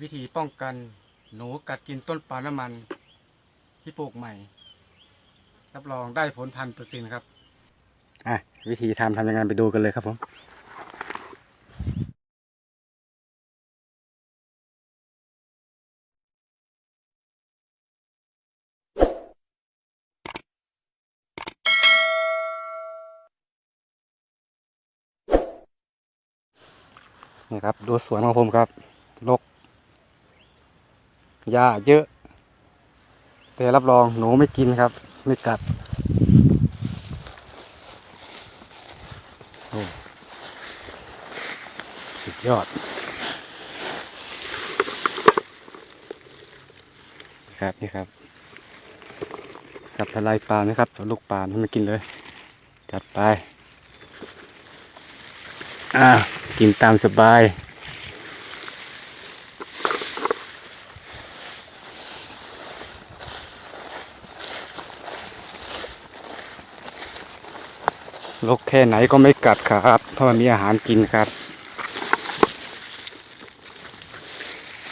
วิธีป้องกันหนูกัดกินต้นปาล์มน้ำมันที่ปลูกใหม่ รับรองได้ผลพันเปอร์เซ็นต์ครับ อะ วิธีทำทำยังไงไปดูกันเลยครับผมนี่ครับ ดูสวนของผมครับรก หญ้าเยอะ แต่รับรองหนูไม่กินครับ ไม่กัดโอ้สุดยอดนะครับนี่ครับ สับทลายปลานะครับสวนลูกปลาให้มันกินเลย จัดไป อ่า กินตามสบาย ลกแค่ไหนก็ไม่กัดครับ เพราะมีอาหารกินครับ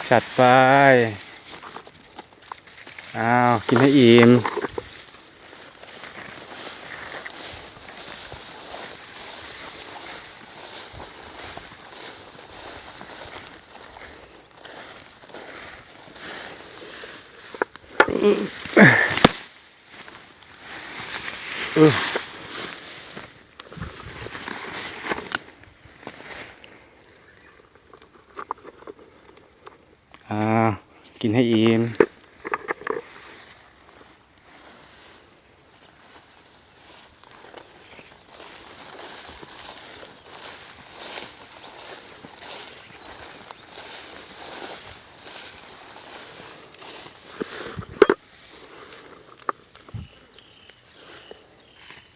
จัดไป อ้าว กินให้อิ่มเออ อ่า กินให้อิ่ม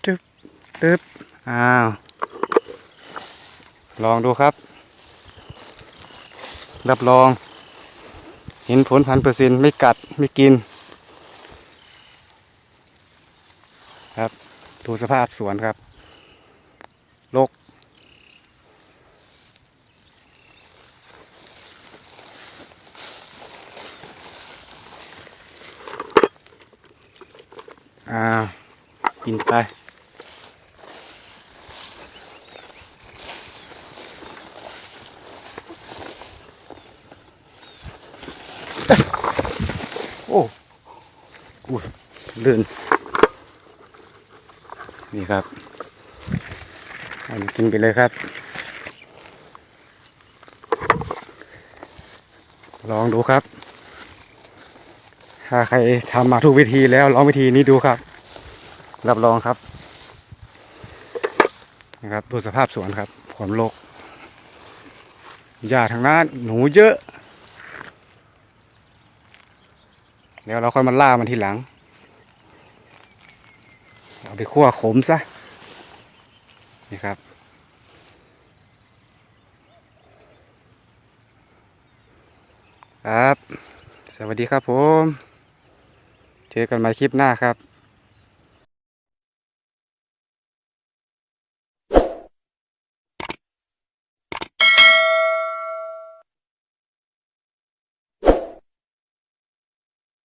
จึ๊บตึ๊บอ้าว ลองดูครับ รับรอง เห็นผลพันเปอร์เซ็นต์ไม่กัดไม่กิน ครับดูสภาพสวนครับรกอ่ากินไป โอ้อุ้ลื่นนี่ครับอันกินไปเลยครับ ลองดูครับ ถ้าใครทำมาทุกวิธีแล้วลองวิธีนี้ดูครับ รับรองครับนะครับดูสภาพสวนครับความโลกหญ้าทางนั้นหนูเยอะ แล้วเราค่อยมาล่ามันทีหลัง เอาไปคั่วขมซะ นี่ครับ ครับ สวัสดีครับผม เจอกันใหม่คลิปหน้าครับ